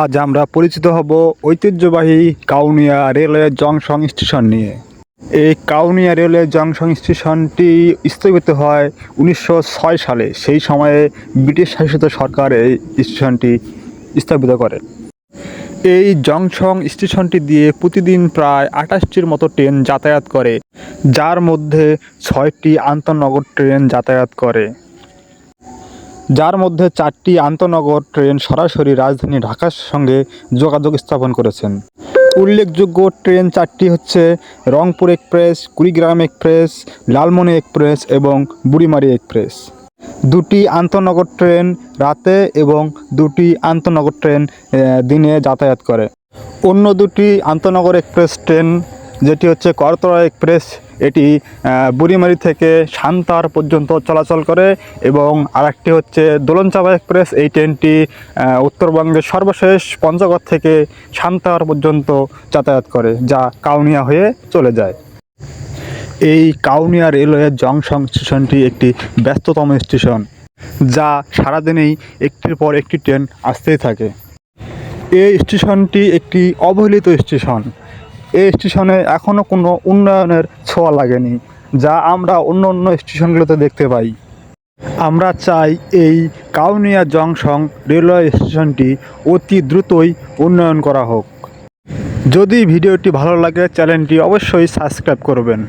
আজ আমরা পরিচিত হব ঐতিহ্যবাহী কাউনিয়া রেলওয়ে জংশন স্টেশন নিয়ে। এই কাউনিয়া রেলওয়ে জংশন স্টেশনটি স্থাপিত হয় উনিশশো ছয় সালে। সেই সময়ে ব্রিটিশ শাসিত সরকার এই স্টেশনটি স্থাপিত করে। এই জংশন স্টেশনটি দিয়ে প্রতিদিন প্রায় আঠাশটির মতো ট্রেন যাতায়াত করে, যার মধ্যে ছয়টি আন্তনগর ট্রেন যাতায়াত করে। যার মধ্যে চারটি আন্তনগর ট্রেন সরাসরি রাজধানী ঢাকার সঙ্গে যোগাযোগ স্থাপন করেছেন। উল্লেখযোগ্য ট্রেন চারটি হচ্ছে Rangpur Express, Kurigram Express, Lalmoni Express এবং বুড়িমারি এক্সপ্রেস। দুটি আন্তনগর ট্রেন রাতে এবং দুটি আন্তনগর ট্রেন দিনে যাতায়াত করে। অন্য দুটি আন্তনগর এক্সপ্রেস ট্রেন, যেটি হচ্ছে করতলা এক্সপ্রেস এটি বুড়িমারি থেকে সান্তার পর্যন্ত চলাচল করে এবং আরেকটি হচ্ছে দোলনচাপা এক্সপ্রেস। এই ট্রেনটি উত্তরবঙ্গের সর্বশেষ পঞ্চগড় থেকে সান্তার পর্যন্ত যাতায়াত করে, যা কাউনিয়া হয়ে চলে যায়। এই কাউনিয়া রেলওয়ে জংশন স্টেশনটি একটি ব্যস্ততম স্টেশন, যা সারাদিনেই একটির পর একটি ট্রেন আসতেই থাকে। এই স্টেশনটি একটি অবহেলিত স্টেশন। এই স্টেশনে এখনও কোনো উন্নয়নের ছোঁয়া লাগেনি, যা আমরা অন্য অন্য স্টেশনগুলোতে দেখতে পাই। আমরা চাই এই কাউনিয়া জংশন রেলওয়ে স্টেশনটি অতি দ্রুতই উন্নয়ন করা হোক। যদি ভিডিওটি ভালো লাগে, চ্যানেলটি অবশ্যই সাবস্ক্রাইব করবেন।